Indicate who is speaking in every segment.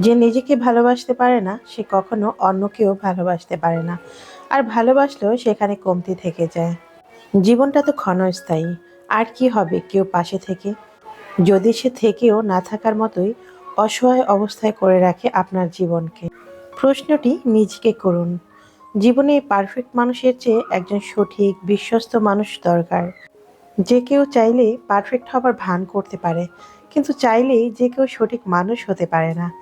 Speaker 1: যে নিজেকে ভালোবাসতে পারে না, সে কখনো অন্যকেও ভালোবাসতে পারে না। আর ভালোবাসলেও সেখানে কমতি থেকে যায়। জীবনটা তো ক্ষণস্থায়ী। আর কি হবে কেউ পাশে থেকে? যদি সে থেকেও না থাকার মতোই অসহায় অবস্থায় করে রাখে আপনার জীবনকে। প্রশ্নটি নিজেকে করুন। জীবনে পারফেক্ট মানুষের চেয়ে একজন সঠিক, বিশ্বস্ত মানুষ দরকার। যে কেউ চাইলে পারফেক্ট হবার ভান করতে পারে, কিন্তু চাইলেই যে কেউ সঠিক মানুষ হতে পারে না।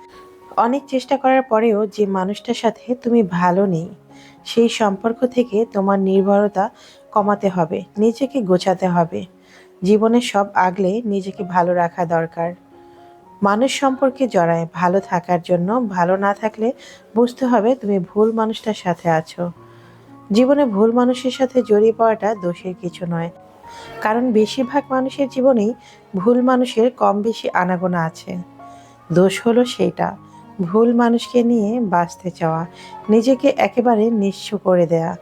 Speaker 1: অনেক চেষ্টা করার পরেও যে মানুষটার সাথে তুমি ভালো নেই, সেই সম্পর্ক থেকে তোমার নির্ভরতা কমাতে হবে, নিজেকে গোছাতে হবে। জীবনে সব আগলে নিজেকে ভালো রাখা দরকার। মানুষ সম্পর্কে জড়ায় ভালো থাকার জন্য ভালো না থাকলে বুঝতে হবে তুমি ভুল মানুষটার সাথে আছো। জীবনে ভুল মানুষের সাথে জড়িয়ে পড়াটা দোষের কিছু নয়, কারণ বেশিরভাগ মানুষের জীবনেই ভুল মানুষের কম বেশি আনাগোনা আছে। দোষ হলো সেইটা ভুল মানুষকে নিয়ে বাঁচতে চাওয়া, নিজেকে একেবারে নিঃস্ব করে দেয়া।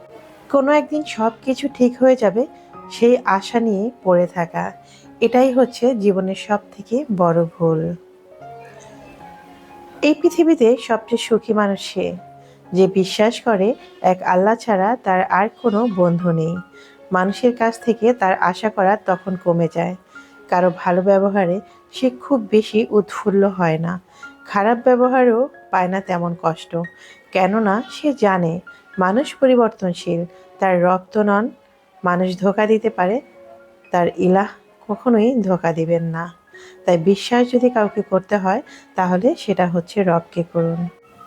Speaker 1: কোনো একদিন সব কিছু ঠিক হয়ে যাবে, সেই আশা নিয়ে পড়ে থাকা। এটাই হচ্ছে জীবনের সব থেকে বড় ভুল। এই পৃথিবীতে সবচেয়ে সুখী মানুষ সে, যে বিশ্বাস করে এক আল্লাহ ছাড়া তার আর কোনো বন্ধু নেই। মানুষের কাছ থেকে তার আশা করা তখন কমে যায়। কারও ভালো ব্যবহারে সে খুব বেশি উৎফুল্ল হয় না। খারাপ ব্যবহারও পায় না তেমন কষ্ট। কেননা সে জানে মানুষ পরিবর্তনশীল, তার রক্ত নন, মানুষ ধোকা দিতে পারে, তার ইলাহ কখনোই ধোকা দিবেন না। তাই বিশ্বাস যদি কাউকে করতে হয়, তাহলে সেটা হচ্ছে রবকে করুন।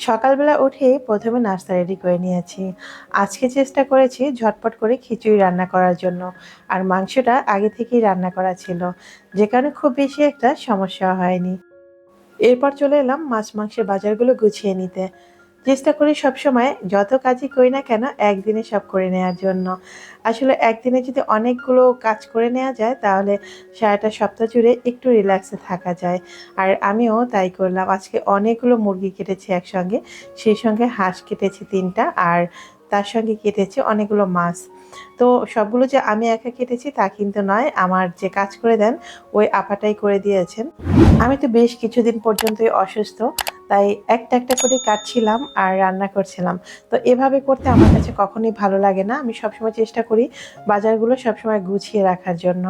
Speaker 1: সকালবেলা উঠে প্রথমে নাস্তা রেডি করে নিয়েছি। আজকে চেষ্টা করেছি ঝটপট করে খিচুড়ি রান্না করার জন্য। আর মাংসটা আগে থেকেই রান্না করা ছিল। যে কারণে খুব বেশি একটা সমস্যা হয়নি। এরপর চলে এলাম মাছ মাংসের বাজারগুলো গুছিয়ে নিতে। চেষ্টা করি সবসময় যত কাজই করি না কেন একদিনে সব করে নেওয়ার জন্য। আসলে একদিনে যদি অনেকগুলো কাজ করে নেওয়া যায়, তাহলে সারাটা সপ্তাহ জুড়ে একটু রিল্যাক্সে থাকা যায়। আর আমিও তাই করলাম। আজকে অনেকগুলো মুরগি কেটেছি একসঙ্গে। সেই সঙ্গে হাঁস কেটেছি তিনটা। আর তার সঙ্গে কেটেছে অনেকগুলো মাছ। তো সবগুলো যে আমি একা কেটেছি তা কিন্তু নয়, আমার যে কাজ করে দেন, ওই আপাটাই করে দিয়েছেন। আমি তো বেশ কিছুদিন পর্যন্তই অসুস্থ, তাই একটা একটা করে কাটছিলাম আর রান্না করছিলাম। তো এভাবে করতে আমার কাছে কখনোই ভালো লাগে না। আমি সবসময় চেষ্টা করি বাজারগুলো সবসময় গুছিয়ে রাখার জন্য।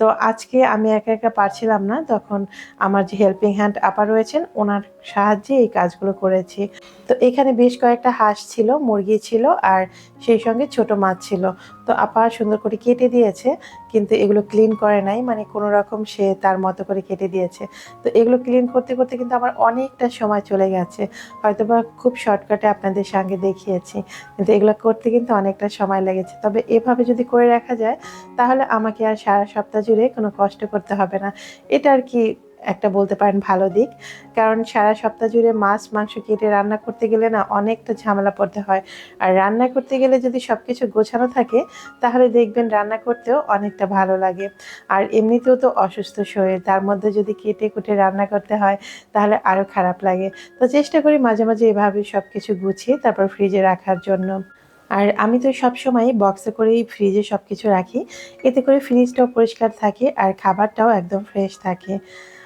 Speaker 1: তো আজকে আমি একা একা পারছিলাম না, তখন আমার যে হেল্পিং হ্যান্ড আপা রয়েছেন, ওনার সাহায্যে এই কাজগুলো করেছি। তো এখানে বেশ কয়েকটা হাঁস ছিল, মুরগি ছিল আর সেই সঙ্গে ছোট মাছ ছিল। তো আপা সুন্দর করে কেটে দিয়েছে, কিন্তু এগুলো ক্লিন করে নাই। মানে কোনো রকম সে তার মতো করে কেটে দিয়েছে। তো এগুলো ক্লিন করতে করতে কিন্তু আমার অনেকটা সময় চলে গেছে। হয়তো বা খুব শর্টকাটে আপনাদের সঙ্গে দেখিয়েছি, কিন্তু এগুলো করতে কিন্তু অনেকটা সময় লেগেছে। তবে এভাবে যদি করে রাখা যায়, তাহলে আমাকে আর সারা সপ্তাহ জুড়ে কোনো কষ্ট করতে হবে না। এটা আর কি একটা বলতে পারেন ভালো দিক। কারণ সারা সপ্তাহ জুড়ে মাছ, মাংস কেটে রান্না করতে গেলে না অনেকটা ঝামেলা পড়তে হয়। আর রান্না করতে গেলে যদি সব কিছু গোছানো থাকে, তাহলে দেখবেন রান্না করতেও অনেকটা ভালো লাগে। আর এমনিতেও তো অসুস্থ শরীর, তার মধ্যে যদি কেটে কুটে রান্না করতে হয়, তাহলে আরও খারাপ লাগে। তো চেষ্টা করি মাঝে মাঝে এভাবে সব কিছু গুছিয়ে তারপর ফ্রিজে রাখার জন্য। আর আমি তো সবসময় বক্সে করেই ফ্রিজে সব কিছু রাখি। এতে করে ফ্রিজটাও পরিষ্কার থাকে আর খাবারটাও একদম ফ্রেশ থাকে।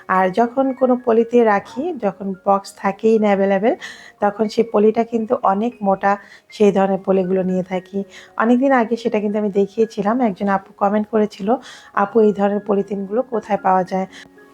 Speaker 1: আর যখন কোনো পলিতে রাখি, যখন বক্স থাকেই না অ্যাভেলেবেল তখন সেই পলিটা কিন্তু অনেক মোটা, সেই ধরনের পলিগুলো নিয়ে থাকি। অনেক দিন আগে সেটা কিন্তু আমি দেখিয়েছিলাম, একজন আপু কমেন্ট করেছিল, আপু, এই ধরনের পলিথিনগুলো কোথায় পাওয়া যায়?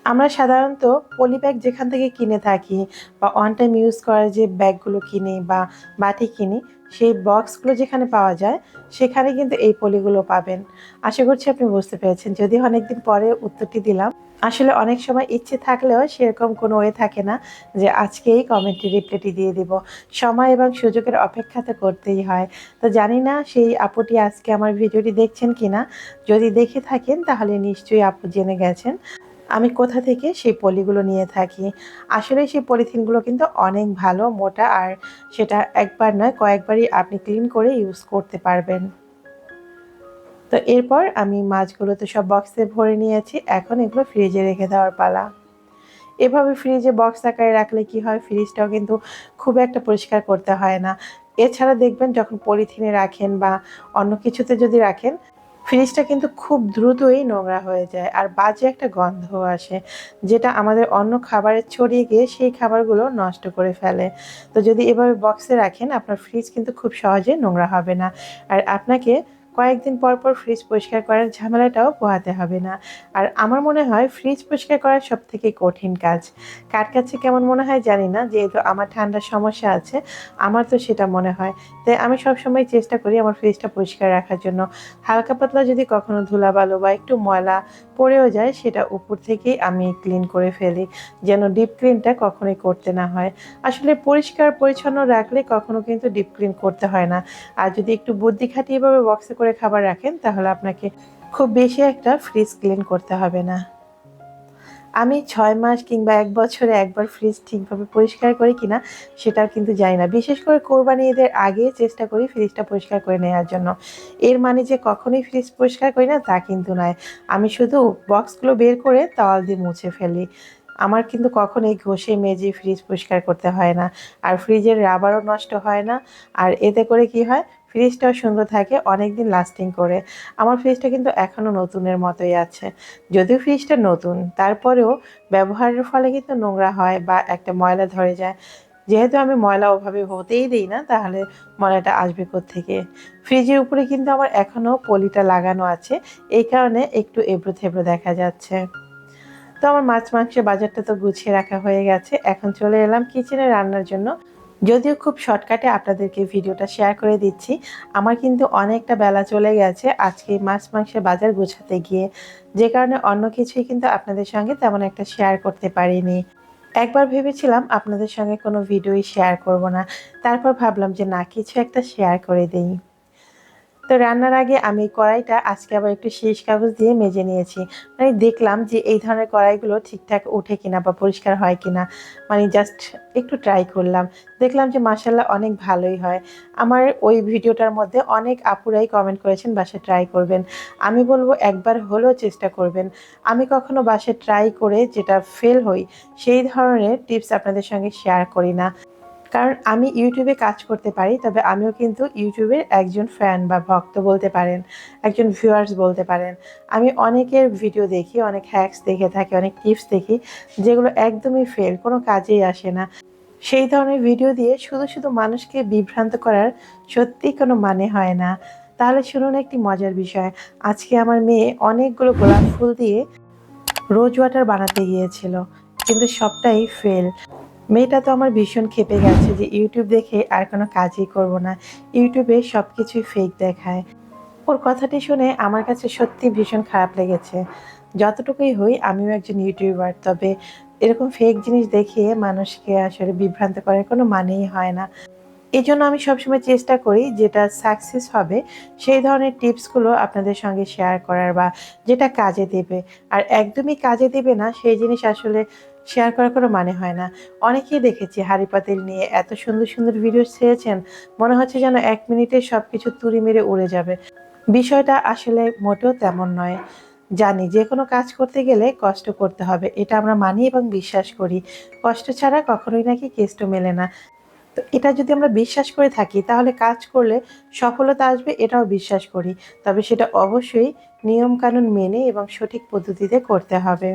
Speaker 1: আমরা সাধারণত পলি ব্যাগ যেখান থেকে কিনে থাকি বা ওয়ান টাইম ইউজ করার যে ব্যাগগুলো কিনি বা বাটি কিনি, সেই বক্সগুলো যেখানে পাওয়া যায়, সেখানে কিন্তু এই পলিগুলো পাবেন। আশা করছি আপনি বুঝতে পেরেছেন। যদি অনেকদিন পরে উত্তরটি দিলাম আসলে অনেক সময় ইচ্ছে থাকলেও সেরকম কোনো ওয়ে থাকে না যে আজকেই কমেন্টে রিপ্লাইটি দিয়ে দিব। সময় এবং সুযোগের অপেক্ষা তো করতেই হয়। তো জানি না সেই আপুটি আজকে আমার ভিডিওটি দেখছেন কি না যদি দেখে থাকেন তাহলে নিশ্চয়ই আপু জেনে গেছেন। আমি কোথা থেকে সেই পলিগুলো নিয়ে থাকি? আসলে সেই পলিথিনগুলো কিন্তু অনেক ভালো, মোটা আর সেটা একবার নয়, কয়েকবারই আপনি ক্লিন করে ইউজ করতে পারবেন। তো এরপর আমি মাছগুলো তো সব বক্সে ভরে নিয়েছি। এখন এগুলো ফ্রিজে রেখে দেওয়ার পালা। এভাবে ফ্রিজে বক্স আকারে রাখলে কি হয়? ফ্রিজটাও কিন্তু খুব একটা পরিষ্কার করতে হয় না। এছাড়া দেখবেন যখন পলিথিনে রাখেন বা অন্য কিছুতে যদি রাখেন ফ্রিজটা কিন্তু খুব দ্রুতই নোংরা হয়ে যায় আর বাজে একটা গন্ধ আসে, যেটা আমাদের অন্য খাবারে ছড়িয়ে গিয়ে সেই খাবারগুলো নষ্ট করে ফেলে। তো যদি এভাবে বক্সে রাখেন, আপনার ফ্রিজ কিন্তু খুব সহজে নোংরা হবে না। আর আপনাকে কয়েকদিন পর পর ফ্রিজ পরিষ্কার করার ঝামেলাটাও পোহাতে হবে না। আর আমার মনে হয় ফ্রিজ পরিষ্কার করা সব থেকে কঠিন কাজ। কার কাছে কেমন মনে হয় জানি না, যেহেতু আমার ঠান্ডার সমস্যা আছে, আমার তো সেটা মনে হয়। তাই আমি সবসময় চেষ্টা করি আমার ফ্রিজটা পরিষ্কার রাখার জন্য। হালকা পাতলা যদি কখনো ধুলাবালো বা একটু ময়লা পড়েও যায়, সেটা উপর থেকেই আমি ক্লিন করে ফেলি, যেন ডিপ ক্লিনটা কখনোই করতে না হয়। আসলে পরিষ্কার পরিচ্ছন্ন রাখলে কখনো কিন্তু ডিপ ক্লিন করতে হয় না। আর যদি একটু বুদ্ধি খাটিয়ে বক্সে করে খাবার রাখেন, তাহলে আপনাকে খুব বেশি একটা ফ্রিজ ক্লিন করতে হবে না। আমি ছয় মাস কিংবা এক বছরে একবার ফ্রিজ ঠিকভাবে পরিষ্কার করি কিনা, সেটাও কিন্তু জানি না। বিশেষ করে কোরবানি ঈদের আগে চেষ্টা করি ফ্রিজটা পরিষ্কার করে নেওয়ার জন্য। এর মানে যে কখনোই ফ্রিজ পরিষ্কার করি না, তা কিন্তু নয়। আমি শুধু বক্সগুলো বের করে তাওয়াল দিয়ে মুছে ফেলি। আমার কিন্তু কখনোই ঘষে মেজে ফ্রিজ পরিষ্কার করতে হয় না। আর ফ্রিজের রাবারও নষ্ট হয় না। আর এতে করে কি হয় ফ্রিজটাও সুন্দর থাকে অনেক দিন লাস্টিং করে। আমার ফ্রিজটা কিন্তু এখনও নতুনের মতোই আছে। যদিও ফ্রিজটা নতুন, তারপরেও ব্যবহারের ফলে কিন্তু নোংরা হয় বা একটা ময়লা ধরে যায়। যেহেতু আমি ময়লা ওভাবে হতেই দিই না, তাহলে ময়লাটা আসবে থেকে ফ্রিজের উপরে কিন্তু আমার এখনও পলিটা লাগানো আছে, এই কারণে একটু এবড়ো থেবড়ো দেখা যাচ্ছে। তো আমার মাছ মাংসের বাজারটা তো গুছিয়ে রাখা হয়ে গেছে, এখন চলে এলাম কিচেনে রান্নার জন্য। যদিও খুব শর্টকাটে আপনাদেরকে ভিডিওটা শেয়ার করে দিচ্ছি। আমার কিন্তু অনেকটা বেলা চলে গেছে। আজকে মাছ মাংসের বাজার গোছাতে গিয়ে। যে কারণে অন্য কিছুই কিন্তু আপনাদের সঙ্গে তেমন একটা শেয়ার করতে পারিনি। একবার ভেবেছিলাম আপনাদের সঙ্গে কোনো ভিডিওই শেয়ার করব না। তারপর ভাবলাম যে না, কিছু একটা শেয়ার করে দিই। তো রান্নার আগে আমি কড়াইটা আজকে আবার একটু শীষ কাগজ দিয়ে মেজে নিয়েছি। মানে দেখলাম যে এই ধরনের কড়াইগুলো ঠিকঠাক ওঠে কিনা বা পরিষ্কার হয় কিনা। মানে জাস্ট একটু ট্রাই করলাম। দেখলাম যে মাসাল্লাহ অনেক ভালোই হয়। আমার ওই ভিডিওটার মধ্যে অনেক আপুরাই কমেন্ট করেছেন, বাসায় ট্রাই করবেন। আমি বলব একবার হলেও চেষ্টা করবেন। আমি কখনো বাসায় ট্রাই করে যেটা ফেল হই, সেই ধরনের টিপস আপনাদের সঙ্গে শেয়ার করি না। কারণ আমি ইউটিউবে কাজ করতে পারি, তবে আমিও কিন্তু ইউটিউবের একজন ফ্যান বা ভক্ত বলতে পারেন, একজন ভিউয়ার্স বলতে পারেন। আমি অনেকের ভিডিও দেখি, অনেক হ্যাক্স দেখে থাকি, অনেক টিপস দেখি, যেগুলো একদমই ফেল কোনো কাজেই আসে না। সেই ধরনের ভিডিও দিয়ে শুধু শুধু মানুষকে বিভ্রান্ত করার সত্যি কোনো মানে হয় না। তাহলে শুনুন একটি মজার বিষয়। আজকে আমার মেয়ে অনেকগুলো গোলাপ ফুল দিয়ে রোজ ওয়াটার বানাতে গিয়েছিল, কিন্তু সবটাই ফেল মেয়েটা তো আমার ভীষণ খেপে গেছে যে ইউটিউব দেখে আর কোনো কাজই করব না। ইউটিউবে সব কিছুই ফেক দেখায়। ওর কথাটি শুনে আমার কাছে সত্যি ভীষণ খারাপ লেগেছে। যতটুকুই হই, আমিও একজন ইউটিউবার, তবে এরকম ফেক জিনিস দেখিয়ে মানুষকে আসলে বিভ্রান্ত করার কোনো মানেই হয় না। এই জন্য আমি সবসময় চেষ্টা করি যেটা সাকসেস হবে, সেই ধরনের টিপসগুলো আপনাদের সঙ্গে শেয়ার করার বা যেটা কাজে দেবে। আর একদমই কাজে দেবে না, সেই জিনিস আসলে শেয়ার করার কোনো মানে হয় না। অনেকেই দেখেছি হাড়ি পাতিল নিয়ে এত সুন্দর সুন্দর ভিডিও ছেড়েছেন, মনে হচ্ছে যেন এক মিনিটে সব কিছু তুড়ি মেরে উড়ে যাবে। বিষয়টা আসলে মোটেও তেমন নয়। জানি যে কোনো কাজ করতে গেলে কষ্ট করতে হবে, এটা আমরা মানি এবং বিশ্বাস করি। কষ্ট ছাড়া কখনোই নাকি কেষ্ট মেলে না। তো এটা যদি আমরা বিশ্বাস করে থাকি, তাহলে কাজ করলে সফলতা আসবে এটাও বিশ্বাস করি। তবে সেটা অবশ্যই নিয়মকানুন মেনে এবং সঠিক পদ্ধতিতে করতে হবে।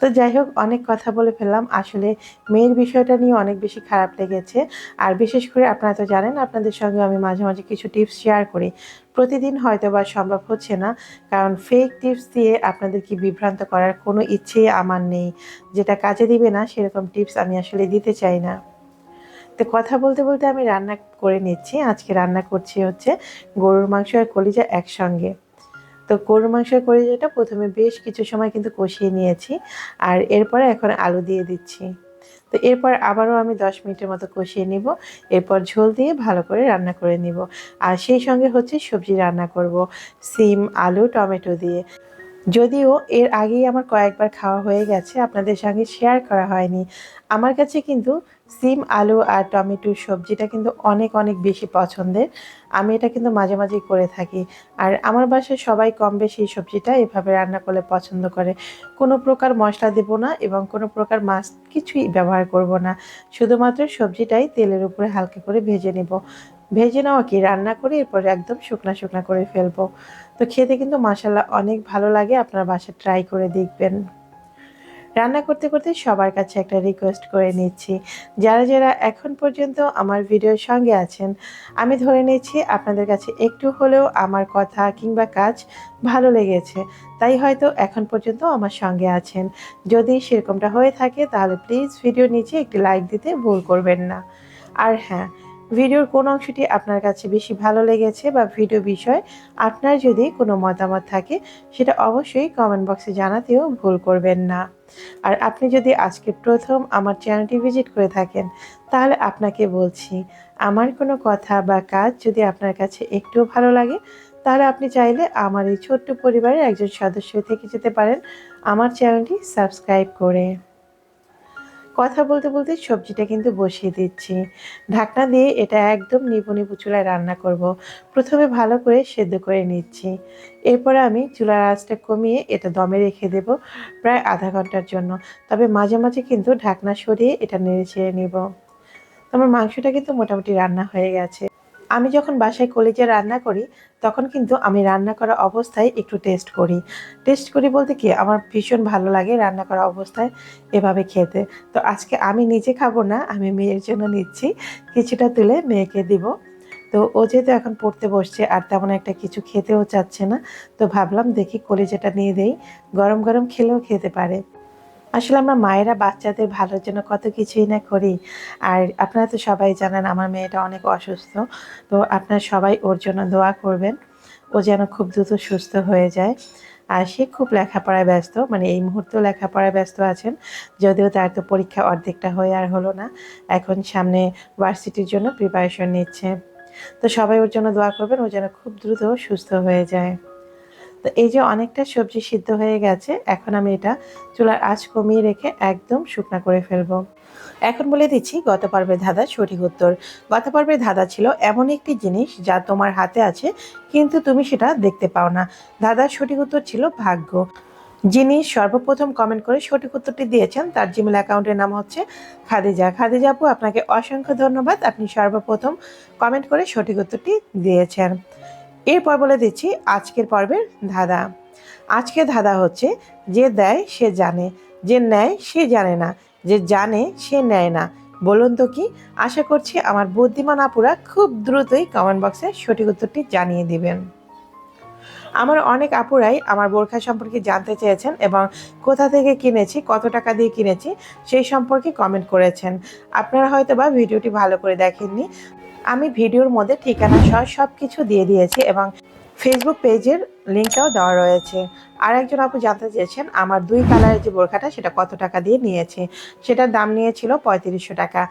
Speaker 1: তো যাই হোক, অনেক কথা বলে ফেললাম। আসলে মেয়ের বিষয়টা নিয়ে অনেক বেশি খারাপ লেগেছে। আর বিশেষ করে আপনারা তো জানেন, আপনাদের সঙ্গে আমি মাঝে মাঝে কিছু টিপস শেয়ার করি। প্রতিদিন হয়তো বা সম্ভব হচ্ছে না, কারণ ফেক টিপস দিয়ে আপনাদেরকে বিভ্রান্ত করার কোনো ইচ্ছেই আমার নেই। যেটা কাজে দিবে না, সেরকম টিপস আমি আসলে দিতে চাই না। তো কথা বলতে বলতে আমি রান্না করে নিচ্ছি। আজকে রান্না করছি হচ্ছে গরুর মাংস আর কলিজা একসঙ্গে। তো গরুর মাংসের কলিজাটা প্রথমে বেশ কিছু সময় কিন্তু কষিয়ে নিয়েছি আর এরপরে এখন আলু দিয়ে দিচ্ছি। তো এরপর আবারও আমি দশ মিনিটের মতো কষিয়ে নিব, এরপর ঝোল দিয়ে ভালো করে রান্না করে নিব। আর সেই সঙ্গে হচ্ছে সবজি রান্না করব, সিম, আলু, টমেটো দিয়ে। যদিও এর আগেই আমার কয়েকবার খাওয়া হয়ে গেছে, আপনাদের সঙ্গে শেয়ার করা হয়নি। আমার কাছে কিন্তু সিম, আলু আর টমেটোর সবজিটা কিন্তু অনেক অনেক বেশি পছন্দের। আমি এটা কিন্তু মাঝে মাঝেই করে থাকি। আর আমার বাসায় সবাই কম বেশি এই সবজিটা এভাবে রান্না করলে পছন্দ করে। কোনো প্রকার মশলা দেব না এবং কোনো প্রকার মাছ কিছুই ব্যবহার করব না। শুধুমাত্র সবজিটাই তেলের উপরে হালকা করে ভেজে নেব। ভেজে নেওয়া কি? রান্না করে এরপর একদম শুকনা শুকনা করে ফেলব। তো খেতে কিন্তু মাসাল্লাহ অনেক ভালো লাগে। আপনার বাসায় ট্রাই করে দেখবেন। রান্না করতে করতে সবার কাছে একটা রিকোয়েস্ট করে নিচ্ছি। যারা যারা এখন পর্যন্ত আমার ভিডিওর সঙ্গে আছেন, আমি ধরে নিচ্ছি আপনাদের কাছে একটু হলেও আমার কথা কিংবা কাজ ভালো লেগেছে, তাই হয়তো এখন পর্যন্ত আমার সঙ্গে আছেন। যদি সেরকমটা হয়ে থাকে, তাহলে প্লিজ ভিডিও নিচে একটি লাইক দিতে ভুল করবেন না। আর হ্যাঁ ভিডিওর কোন অংশটি আপনার কাছে বেশি ভালো লেগেছে বা ভিডিও বিষয় আপনার যদি কোনো মতামত থাকে, সেটা অবশ্যই কমেন্ট বক্সে জানাতেও ভুল করবেন না। আর আপনি যদি আজকে প্রথম আমার চ্যানেলটি ভিজিট করে থাকেন, তাহলে আপনাকে বলছি, আমার কোনো কথা বা কাজ যদি আপনার কাছে একটুও ভালো লাগে, তাহলে আপনি চাইলে আমার এই ছোট্ট পরিবারের একজন সদস্য থেকে যেতে পারেন। আমার চ্যানেলটি সাবস্ক্রাইব করে। কথা বলতে বলতে সবজিটা কিন্তু বসিয়ে দিচ্ছি। ঢাকনা দিয়ে এটা একদম নিবু নিবু চুলায় রান্না করব। প্রথমে ভালো করে সেদ্ধ করে নিচ্ছি। এরপরে আমি চুলার আঁচটা কমিয়ে এটা দমে রেখে দেব প্রায় আধা ঘণ্টার জন্য। তবে মাঝে মাঝে কিন্তু ঢাকনা সরিয়ে এটা নেড়ে ছেড়ে নেব। আমার মাংসটা কিন্তু মোটামুটি রান্না হয়ে গেছে। আমি যখন বাসায় কলেজে রান্না করি, তখন কিন্তু আমি রান্না করা অবস্থায় একটু টেস্ট করি। টেস্ট করি বলতে কি, আমার ভীষণ ভালো লাগে রান্না করা অবস্থায় এভাবে খেতে। তো আজকে আমি নিজে খাব না, আমি মেয়ের জন্য নিচ্ছি। কিছুটা তুলে মেয়েকে দিব। তো ও যেহেতু এখন পড়তে বসছে আর তেমন একটা কিছু খেতেও চাচ্ছে না, তো ভাবলাম দেখি কলেজেটা নিয়ে দেই। গরম গরম খেলেও খেতে পারে। আসলে আমরা মায়েরা বাচ্চাদের ভালোর জন্য কত কিছুই না করি। আর আপনারা তো সবাই জানেন আমার মেয়েটা অনেক অসুস্থ। তো আপনারা সবাই ওর জন্য দোয়া করবেন। ও যেন খুব দ্রুত সুস্থ হয়ে যায়। আর সে খুব লেখাপড়ায় ব্যস্ত মানে এই মুহূর্তেও লেখাপড়ায় ব্যস্ত আছেন। যদিও তার তো পরীক্ষা অর্ধেকটা হয়ে আর হলো না। এখন সামনে ভার্সিটির জন্য প্রিপারেশন নিচ্ছে। তো সবাই ওর জন্য দোয়া করবেন, ও যেন খুব দ্রুত সুস্থ হয়ে যায়। তো এই যে অনেকটা সবজি সিদ্ধ হয়ে গেছে, এখন আমি এটা চুলার আঁচ কমিয়ে রেখে একদম শুকনা করে ফেলব। এখন বলে দিচ্ছি, গত পর্বের ধাঁধা সঠিক উত্তর। গত পর্বের ধাঁধা ছিল এমন একটি জিনিস যা তোমার হাতে আছে, কিন্তু তুমি সেটা দেখতে পাও না। ধাঁধার সঠিক উত্তর ছিল ভাগ্য। যিনি সর্বপ্রথম কমেন্ট করে সঠিক উত্তরটি দিয়েছেন, তার জিমেল অ্যাকাউন্টের নাম হচ্ছে খাদিজা। খাদিজা আপু, আপনাকে অসংখ্য ধন্যবাদ। আপনি সর্বপ্রথম কমেন্ট করে সঠিক উত্তরটি দিয়েছেন। এরপর বলে দিচ্ছি আজকের পর্বের ধাঁধা। আজকের ধাঁধা হচ্ছে, যে দেয় সে জানে, যে নেয় সে জানে না, যে জানে সে নেয় না। বলুন তো কি? আশা করছি আমার বুদ্ধিমান আপুরা খুব দ্রুতই কমেন্ট বক্সে সঠিক উত্তরটি জানিয়ে দিবেন। আমার অনেক আপুরাই আমার বোরখা সম্পর্কে জানতে চেয়েছেন এবং কোথা থেকে কিনেছি, কত টাকা দিয়ে কিনেছি, সেই সম্পর্কে কমেন্ট করেছেন। আপনারা হয়তো বা ভিডিওটি ভালো করে দেখেননি। আমি ভিডিওর মধ্যে ঠিকানা সহ সব কিছু দিয়ে দিয়েছি এবং ফেসবুক পেজের লিঙ্কটাও দেওয়া রয়েছে। আর একজন আপু জানতে চেয়েছেন, আমার দুই কালারের যে বোরখাটা সেটা কত টাকা দিয়ে নিয়েছে? সেটার দাম নিয়েছিল পঁয়ত্রিশশো টাকা।